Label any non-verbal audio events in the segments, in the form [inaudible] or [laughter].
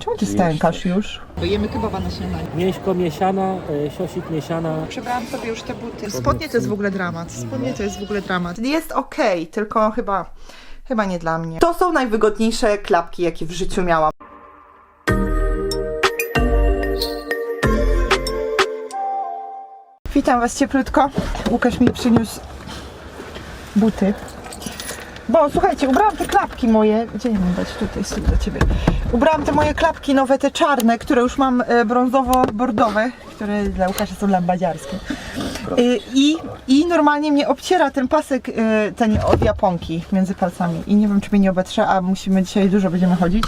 Czemu ty stękasz już? Jemy kebaba na śniadanie. Mięśko mieszana, y, siosik mieszana. Przebrałam sobie już te buty. Spodnie to jest w ogóle dramat. Spodnie to jest w ogóle dramat. Jest okej, tylko chyba, chyba nie dla mnie. To są najwygodniejsze klapki, jakie w życiu miałam. Witam Was cieplutko. Łukasz mi przyniósł buty. Bo słuchajcie, ubrałam te klapki moje. Gdzie mam dać? Tutaj, stóp do ciebie. Ubrałam te moje klapki nowe, te czarne, które już mam e, brązowo-bordowe, które dla Łukasza są lambadziarskie. Y, I, I normalnie mnie obciera ten pasek y, ten od Japonki między palcami. I nie wiem, czy mnie nie obetrze, a musimy dzisiaj dużo będziemy chodzić.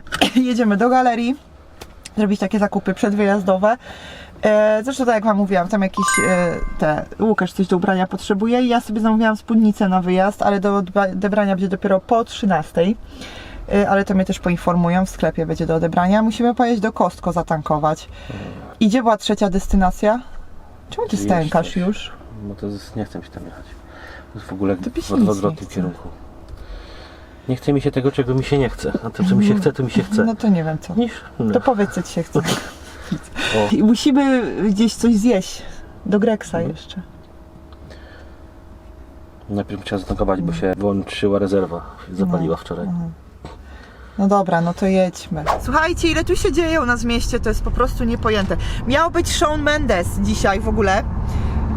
[coughs] Jedziemy do galerii, zrobić takie zakupy przedwyjazdowe. E, Zresztą tak jak wam mówiłam, tam jakiś e, te, Łukasz coś do ubrania potrzebuje i ja sobie zamówiłam spódnicę na wyjazd, ale do odebrania będzie dopiero po 13. E, Ale to mnie też poinformują, w sklepie będzie do odebrania. Musimy pojechać do Kostko zatankować. I gdzie była trzecia destynacja? Czemu ty stękasz już? No to nie chcę mi tam jechać. To jest w ogóle To byś w, nic w nie odwrotnym chce. kierunku. Nie chce mi się tego, czego mi się nie chce. A to, co mi się [laughs] chce, to mi się chce. No to nie wiem co. Niż... No. To powiedz, co ci się chce. [laughs] I musimy gdzieś coś zjeść. Do Greksa jeszcze. Najpierw trzeba zatankować, bo się włączyła rezerwa. Zapaliła wczoraj. No dobra, no to jedźmy. Słuchajcie, ile tu się dzieje u nas w mieście, to jest po prostu niepojęte. Miał być Shawn Mendes dzisiaj w ogóle,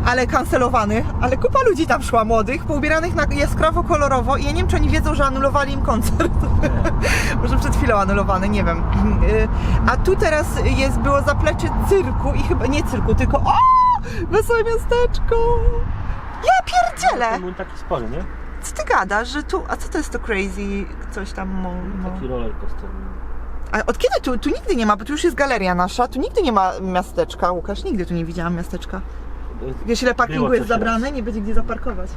ale kancelowany, ale kupa ludzi tam szła młodych, poubieranych na jaskrawo kolorowo i ja nie wiem, czy oni wiedzą, że anulowali im koncert. [laughs] Może przed chwilą anulowany, nie wiem. Y, A tu teraz jest, było zaplecze cyrku i chyba, nie cyrku, tylko o! Wesołe miasteczko! Ja pierdzielę! To był taki spory, nie? Co ty gadasz, że tu, a co to jest to crazy, coś tam, mo. Taki roller coaster. A od kiedy tu? Tu nigdy nie ma, bo tu już jest galeria nasza, tu nigdy nie ma miasteczka, Łukasz, nigdy tu nie widziałam miasteczka. Wiesz ile parkingu Było jest coś zabrane? Nie będzie gdzie zaparkować.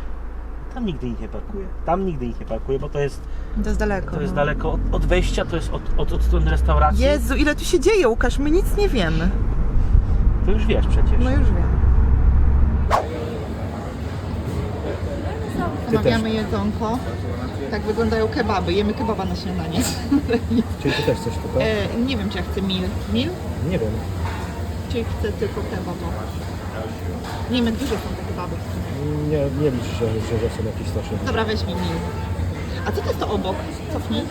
Tam nigdy ich nie parkuje. Tam nigdy ich nie parkuje, bo to jest, To jest daleko. to jest no. daleko od, od wejścia, to jest od, od, od strony restauracji. Jezu, ile tu się dzieje, Łukasz, my nic nie wiemy. To już wiesz przecież. No już wiem. Zamawiamy jedzonko. Tak wyglądają kebaby. Jemy kebaba na śniadanie. [laughs] Czyli ty też chcesz tylko? E, nie wiem, czy ja chcę mil. Mil? Nie wiem. Czy chcę tylko kebaba? Nie wiem, duże są te kebaby. Nie, nie licz, że, że, że są jakieś straszne. Dobra, weź mi mil. A co to jest to obok? Cofnij.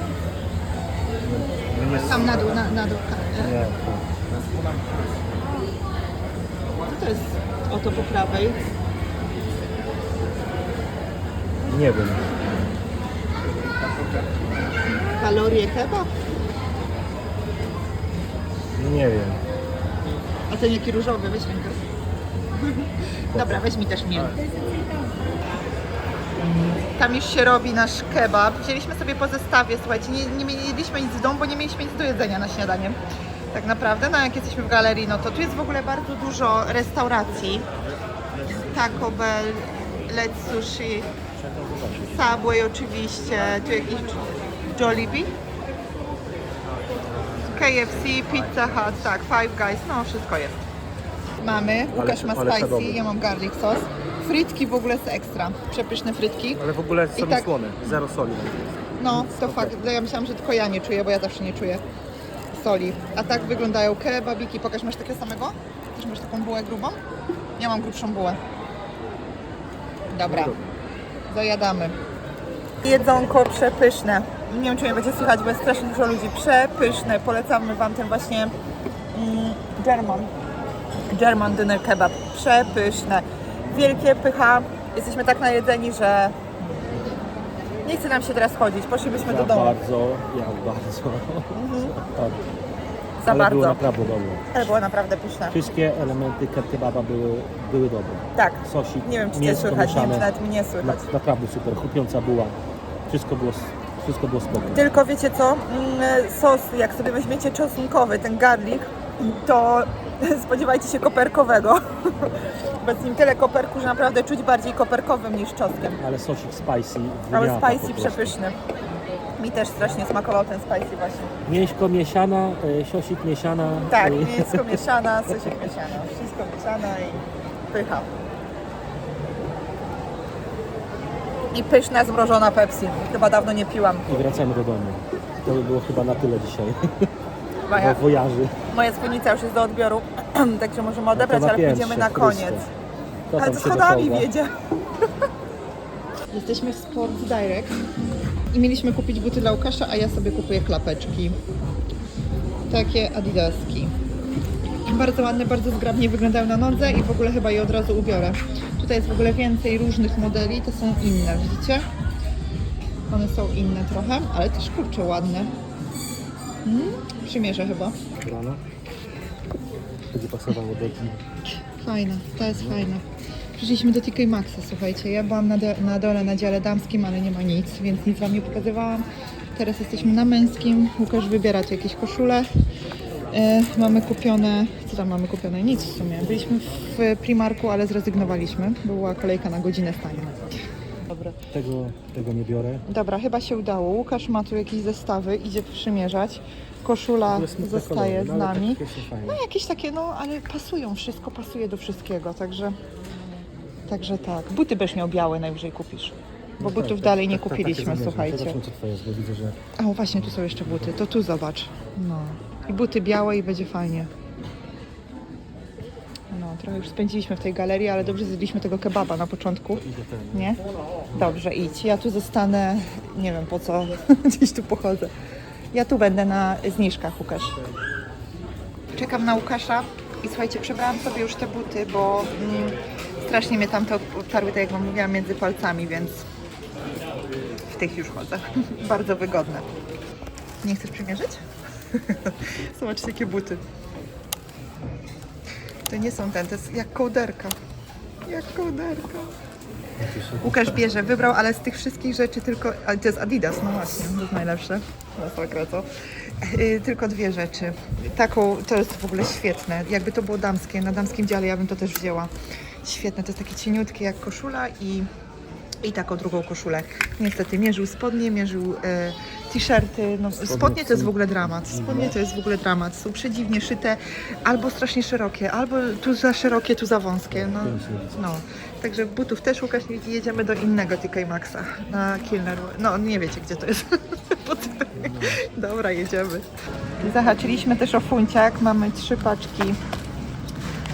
Tam na dół, na, na dół. E, Nie. Co to jest oto po prawej? Nie wiem. Kalorie kebab? Nie wiem. A ten jaki różowy, weź rękę. [laughs] Dobra, weź mi też miel. Tam już się robi nasz kebab. Wzięliśmy sobie po zestawie, słuchajcie, nie, nie mieliśmy nic w domu, bo nie mieliśmy nic do jedzenia na śniadanie. Tak naprawdę, no jak jesteśmy w galerii, no to tu jest w ogóle bardzo dużo restauracji. Taco Bell, Let's Sushi, Subway oczywiście, tu jakiś Jollibee. KFC, Pizza Hut, tak, Five Guys, no wszystko jest. Mamy, Łukasz ma ale spicy, ja mam garlic sauce. Frytki w ogóle z ekstra, przepyszne frytki. Ale w ogóle są tak- słone. Zero soli. No, to fakt, ja myślałam, że tylko ja nie czuję, bo ja zawsze nie czuję soli. A tak wyglądają kebabiki. Pokaż, masz takiego samego? Też masz taką bułę grubą? Ja mam grubszą bułę. Dobra, dojadamy. Jedzonko przepyszne. Nie wiem, czy mnie będzie słychać, bo jest strasznie dużo ludzi. Przepyszne. Polecamy Wam ten właśnie mm, German. German Dinner Kebab. Przepyszne. Wielkie pycha. Jesteśmy tak najedzeni, że nie chce nam się teraz chodzić. Poszlibyśmy do domu. bardzo, jak bardzo. Tak. Za Ale bardzo. było naprawdę dobre. Ale było naprawdę pyszne. Wszystkie elementy kebaba były, były dobre. Tak. Sosik, Nie wiem, czy Cię mięsko słychać. Nie wiem, mieszane. czy nawet mnie słychać. Na, naprawdę super, chrupiąca była. Wszystko było, wszystko było spoko. Tylko wiecie co? Mm, Sos, jak sobie weźmiecie czosnkowy, ten garlic, to [laughs] spodziewajcie się koperkowego. [laughs] Bo jest nim tyle koperku, że naprawdę czuć bardziej koperkowym niż czosnkiem. Ale sosik spicy. Ale spicy przepyszny. Mi też strasznie smakował ten spicy właśnie. Mięśko mieszana, y, siosik mieszana. Tak, y, [laughs] mięsko mieszana, sosik mieszana. Wszystko mieszane i pycha. I pyszna zmrożona Pepsi. Chyba dawno nie piłam. I wracamy do domu. To by było chyba na tyle dzisiaj. Moja, wojaży. moja spódnica już jest do odbioru, [clears throat] także możemy odebrać, No to na ale pójdziemy na koniec. Ale to schodami wiedzie. [laughs] Jesteśmy w Sports Direct i mieliśmy kupić buty dla Łukasza, a ja sobie kupuję klapeczki. Takie adidaski. Bardzo ładne, bardzo zgrabnie wyglądają na nodze i w ogóle chyba je od razu ubiorę. Tutaj jest w ogóle więcej różnych modeli, to są inne, widzicie? One są inne trochę, ale też kurczę ładne. Mm, przymierzę chyba. Rano. Będzie pasowało do dni. Fajna, to jest fajna. Przyszliśmy do TK Maxa, słuchajcie. Ja byłam na, do, na dole na dziale damskim, ale nie ma nic, więc nic wam nie pokazywałam. Teraz jesteśmy na męskim. Łukasz wybiera tu jakieś koszule. E, mamy kupione, co tam mamy kupione? Nic w sumie. Byliśmy w Primarku, ale zrezygnowaliśmy. Była kolejka na godzinę stanie. Dobra. Tego, tego nie biorę. Dobra, chyba się udało. Łukasz ma tu jakieś zestawy, idzie przymierzać. Koszula zostaje z no, nami. No jakieś takie, no ale pasują, wszystko pasuje do wszystkiego, także także tak. Buty będziesz miał białe najwyżej kupisz. Bo No butów tak, tak, dalej nie tak, tak, kupiliśmy, takie zamierzam. słuchajcie. Zobaczmy co twoje jest, bo widzę, że A o, właśnie tu są jeszcze buty, to tu zobacz. No. I buty białe i będzie fajnie. No, trochę już spędziliśmy w tej galerii, ale dobrze zjedliśmy tego kebaba na początku. Nie? Dobrze, idź. Ja tu zostanę, nie wiem po co, [laughs] gdzieś tu pochodzę. Ja tu będę na zniżkach, Łukasz. Czekam na Łukasza i słuchajcie, przebrałam sobie już te buty, bo mm, strasznie mnie tam te odtarły, tak jak wam mówiłam, między palcami, więc w tych już chodzę. [laughs] Bardzo wygodne. Nie chcesz przymierzyć? [laughs] Zobaczcie, jakie buty. To nie są ten, to jest jak kołderka. Jak kołderka. Łukasz bierze, wybrał, ale z tych wszystkich rzeczy tylko, ale to jest Adidas, no właśnie, to jest najlepsze. Masakra, co? Yy, tylko dwie rzeczy. Taką, to jest w ogóle świetne. Jakby to było damskie, na damskim dziale ja bym to też wzięła. Świetne, to jest takie cieniutkie jak koszula i, i taką drugą koszulę. Niestety mierzył spodnie, mierzył e, t-shirty. No, spodnie to jest w ogóle dramat. Spodnie to jest w ogóle dramat. Są przedziwnie szyte, albo strasznie szerokie, albo tu za szerokie, tu za wąskie. No, no. Także butów też Łukasz nie jedziemy do innego TK Maxa na Kilner. No nie wiecie gdzie to jest. [laughs] Dobra, jedziemy. Zahaczyliśmy też o funciak. Mamy trzy paczki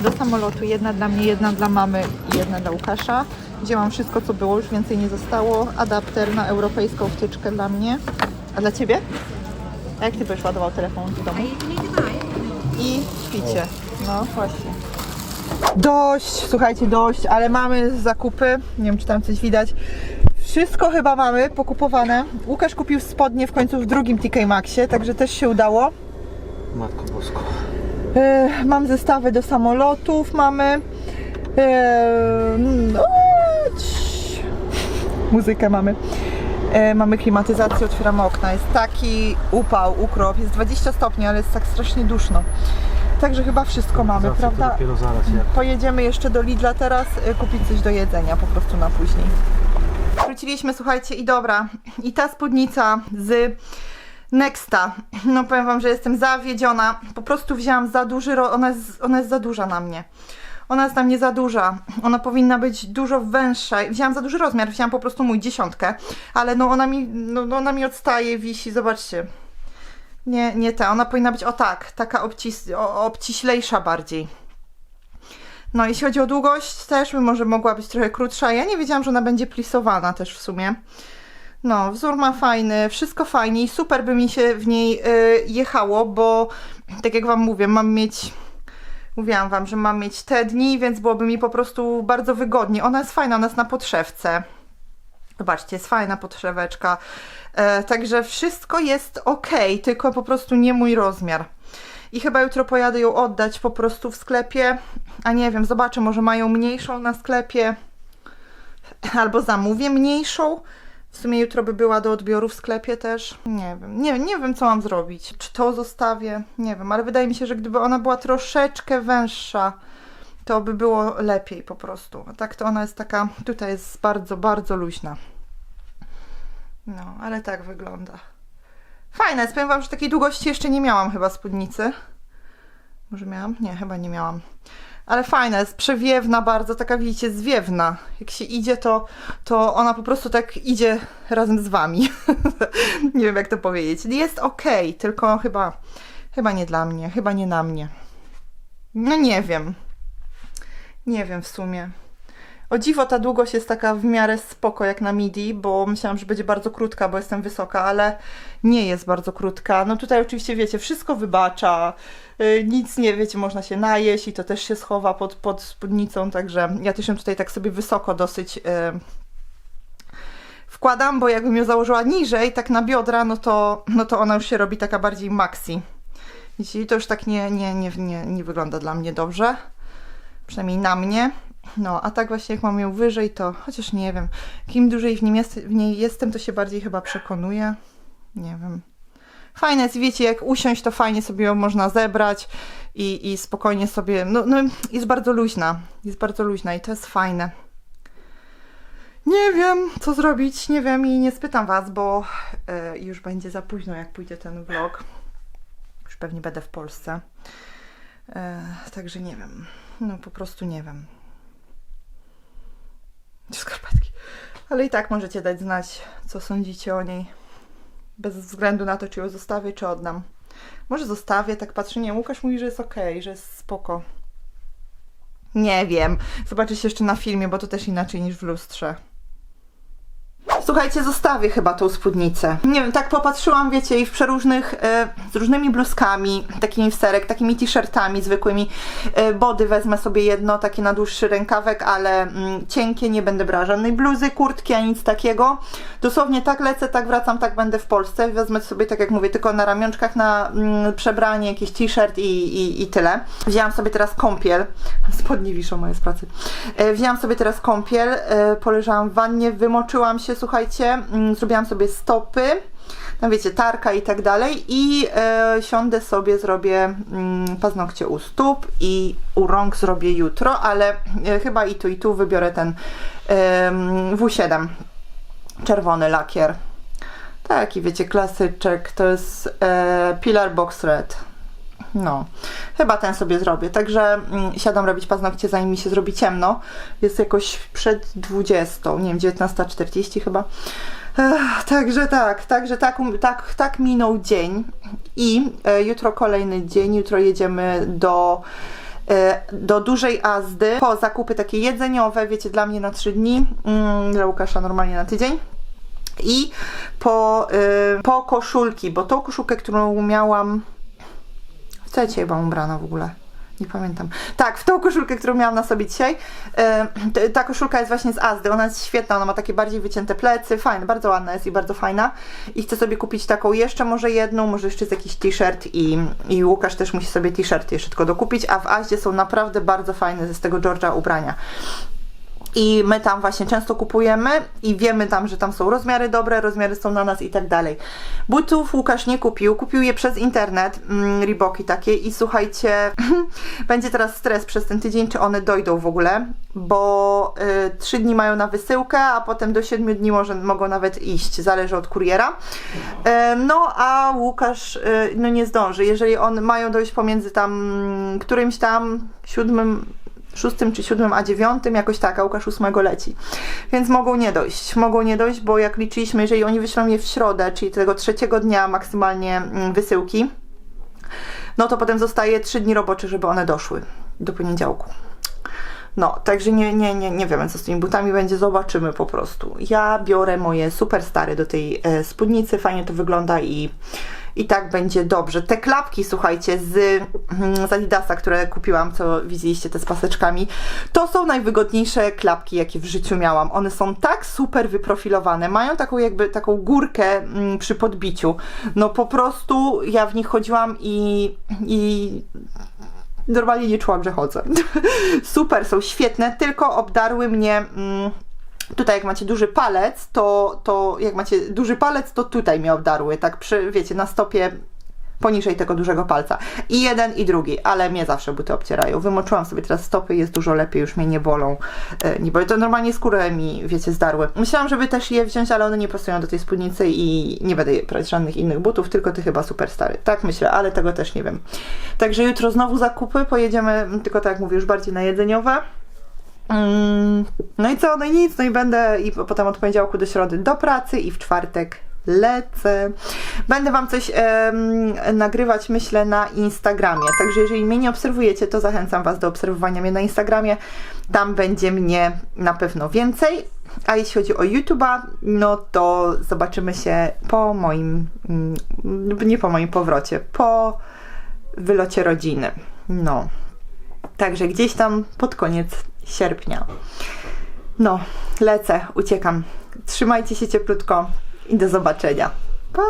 do samolotu. Jedna dla mnie, jedna dla mamy i jedna dla Łukasza. Wzięłam wszystko co było, już więcej nie zostało. Adapter na europejską wtyczkę dla mnie. A dla ciebie? A jak ty byś ładował telefon w domu? I śpicie. No właśnie. Dość, słuchajcie, dość, ale mamy zakupy. Nie wiem, czy tam coś widać. Wszystko chyba mamy pokupowane. Łukasz kupił spodnie w końcu w drugim TK Maxie, także też się udało. Matko Bosko. E, mam zestawy do samolotów, mamy. E, no. Muzykę mamy. E, mamy klimatyzację, otwieramy okna. Jest taki upał, ukrop. Jest 20 stopni, ale jest tak strasznie duszno. Także chyba wszystko mamy, Zawsze prawda? To dopiero zaraz jak. Pojedziemy jeszcze do Lidla teraz y, kupić coś do jedzenia po prostu na później. Wróciliśmy, słuchajcie, i dobra. I ta spódnica z Nexta. No powiem wam, że jestem zawiedziona. Po prostu wzięłam za duży, ro- ona jest, ona jest za duża na mnie. Ona jest na mnie za duża. Ona powinna być dużo węższa. Wzięłam za duży rozmiar, wzięłam po prostu mój dziesiątkę. Ale no ona mi, no, no ona mi odstaje, wisi, zobaczcie. Nie, nie ta. Ona powinna być o tak, taka obcis, o, obciślejsza bardziej. No, jeśli chodzi o długość, też może mogła być trochę krótsza. Ja nie wiedziałam, że ona będzie plisowana też w sumie. No, wzór ma fajny, wszystko fajnie i super by mi się w niej y, jechało, bo tak jak Wam mówię, mam mieć. Mówiłam Wam, że mam mieć te dni, więc byłoby mi po prostu bardzo wygodnie. Ona jest fajna, ona jest na podszewce. Zobaczcie, jest fajna podszeweczka. E, także wszystko jest ok, tylko po prostu nie mój rozmiar. I chyba jutro pojadę ją oddać po prostu w sklepie. A nie wiem, zobaczę, może mają mniejszą na sklepie. Albo zamówię mniejszą. W sumie jutro by była do odbioru w sklepie też. Nie wiem, nie, nie wiem co mam zrobić. Czy to zostawię? Nie wiem, ale wydaje mi się, że gdyby ona była troszeczkę węższa, to by było lepiej po prostu. A tak to ona jest taka, tutaj jest bardzo, bardzo luźna. No, ale tak wygląda. Fajne jest, powiem wam, że takiej długości jeszcze nie miałam chyba spódnicy. Może miałam? Nie, chyba nie miałam. Ale fajna jest, przewiewna bardzo, taka widzicie, zwiewna. Jak się idzie, to, to ona po prostu tak idzie razem z wami. [laughs] nie wiem jak to powiedzieć. Jest ok, tylko chyba Chyba nie dla mnie, chyba nie na mnie. No nie wiem. Nie wiem w sumie. O dziwo ta długość jest taka w miarę spoko jak na midi, bo myślałam, że będzie bardzo krótka, bo jestem wysoka, ale nie jest bardzo krótka. No tutaj oczywiście wiecie, wszystko wybacza, yy, nic nie wiecie, można się najeść i to też się schowa pod, pod spódnicą, także ja też ją tutaj tak sobie wysoko dosyć yy, wkładam, bo jakbym ją założyła niżej, tak na biodra, no to, no to ona już się robi taka bardziej maxi. Widzicie, to już tak nie, nie, nie, nie, nie wygląda dla mnie dobrze. Przynajmniej na mnie. No, a tak właśnie jak mam ją wyżej, to chociaż nie wiem. Kim dłużej w, nim jest, w niej jestem, to się bardziej chyba przekonuję. Nie wiem. Fajne jest, wiecie, jak usiąść, to fajnie sobie ją można zebrać i, i spokojnie sobie. No, no, jest bardzo luźna. Jest bardzo luźna i to jest fajne. Nie wiem, co zrobić, nie wiem i nie spytam Was, bo e, już będzie za późno, jak pójdzie ten vlog. Już pewnie będę w Polsce. E, także nie wiem. No po prostu nie wiem. Ale i tak możecie dać znać, co sądzicie o niej. Bez względu na to, czy ją zostawię, czy oddam. Może zostawię, tak patrzę. Nie, Łukasz mówi, że jest okej, że jest spoko. Nie wiem. Zobaczycie jeszcze na filmie, bo to też inaczej niż w lustrze. Słuchajcie, zostawię chyba tą spódnicę. Nie wiem, tak popatrzyłam, wiecie, i w przeróżnych, e, z różnymi bluzkami, takimi w serek, takimi t-shirtami zwykłymi. E, body wezmę sobie jedno, takie na dłuższy rękawek, ale mm, cienkie, nie będę brała żadnej bluzy, kurtki, ani nic takiego. Dosłownie tak lecę, tak wracam, tak będę w Polsce. Wezmę sobie, tak jak mówię, tylko na ramionczkach na mm, przebranie, jakiś t-shirt i, i, i tyle. Wzięłam sobie teraz kąpiel. [laughs] Spodnie wiszą moje z pracy. E, wzięłam sobie teraz kąpiel, e, poleżałam w wannie, wymoczyłam się, słuchajcie, mm, zrobiłam sobie stopy, tam wiecie, tarka i tak dalej i e, siądę sobie, zrobię mm, paznokcie u stóp i u rąk zrobię jutro, ale e, chyba i tu i tu wybiorę ten em, W7, czerwony lakier. Taki wiecie, klasyczek, to jest e, Pillar Box Red. No, chyba ten sobie zrobię. Także mm, siadam robić paznokcie, zanim mi się zrobi ciemno. Jest jakoś przed 20, nie wiem, 19.40 chyba. Ech, także tak, także tak, um, tak, tak minął dzień. I e, jutro kolejny dzień. Jutro jedziemy do e, do dużej Azdy po zakupy takie jedzeniowe, wiecie, dla mnie na 3 dni, mm, dla Łukasza normalnie na tydzień. I po, y, po koszulki, bo tą koszulkę, którą miałam dzisiaj byłam ubrana w ogóle? Nie pamiętam. Tak, w tą koszulkę, którą miałam na sobie dzisiaj. t- ta koszulka jest właśnie z Azdy. Ona jest świetna, ona ma takie bardziej wycięte plecy. Fajna, bardzo ładna jest i bardzo fajna. I chcę sobie kupić taką jeszcze, może jedną, może jeszcze jest jakiś t-shirt i, i Łukasz też musi sobie t-shirt jeszcze tylko dokupić. A w Azdzie są naprawdę bardzo fajne z tego George'a ubrania. I my tam właśnie często kupujemy i wiemy tam, że tam są rozmiary dobre, rozmiary są na nas i tak dalej. Butów Łukasz nie kupił, kupił je przez internet, mm, takie i słuchajcie, [laughs] będzie teraz stres przez ten tydzień, czy one dojdą w ogóle, bo y, 3 dni mają na wysyłkę, a potem do 7 dni może, mogą nawet iść, zależy od kuriera. E, no a Łukasz y, no nie zdąży, jeżeli on mają dojść pomiędzy tam mm, którymś tam siódmym szóstym czy siódmym, a dziewiątym, jakoś tak, a Łukasz ósmego leci. Więc mogą nie dojść. Mogą nie dojść, bo jak liczyliśmy, jeżeli oni wyślą je w środę, czyli tego trzeciego dnia maksymalnie mm, wysyłki, no to potem zostaje trzy dni robocze, żeby one doszły do poniedziałku. No, także nie, nie, nie, nie wiemy, co z tymi butami będzie, zobaczymy po prostu. Ja biorę moje super stare do tej e, spódnicy, fajnie to wygląda i, i tak będzie dobrze. Te klapki, słuchajcie, z, mm, z Adidasa, które kupiłam, co widzieliście, te z paseczkami, to są najwygodniejsze klapki, jakie w życiu miałam. One są tak super wyprofilowane, mają taką jakby taką górkę mm, przy podbiciu. No po prostu ja w nich chodziłam i, i normalnie nie czułam, że chodzę. [laughs] Super, są świetne, tylko obdarły mnie. Mm, Tutaj jak macie duży palec, to, to jak macie duży palec, to tutaj mnie obdarły, tak przy, wiecie, na stopie poniżej tego dużego palca. I jeden i drugi, ale mnie zawsze buty obcierają. Wymoczyłam sobie teraz stopy, jest dużo lepiej, już mnie nie bolą. E, nie bolą. To normalnie skórę mi, wiecie, zdarły. Myślałam, żeby też je wziąć, ale one nie pasują do tej spódnicy i nie będę brać żadnych innych butów, tylko ty chyba super stary. Tak myślę, ale tego też nie wiem. Także jutro znowu zakupy, pojedziemy, tylko tak jak mówię, już bardziej na jedzeniowe. Mm, No i co, no i nic, no i będę i potem od poniedziałku do środy do pracy i w czwartek lecę. Będę Wam coś nagrywać, myślę, na Instagramie. Także jeżeli mnie nie obserwujecie, to zachęcam Was do obserwowania mnie na Instagramie. Tam będzie mnie na pewno więcej. A jeśli chodzi o YouTube'a, no to zobaczymy się po moim, mm, nie po moim powrocie, po wylocie rodziny. No. Także gdzieś tam pod koniec sierpnia. No, lecę, uciekam. Trzymajcie się cieplutko i do zobaczenia. Pa!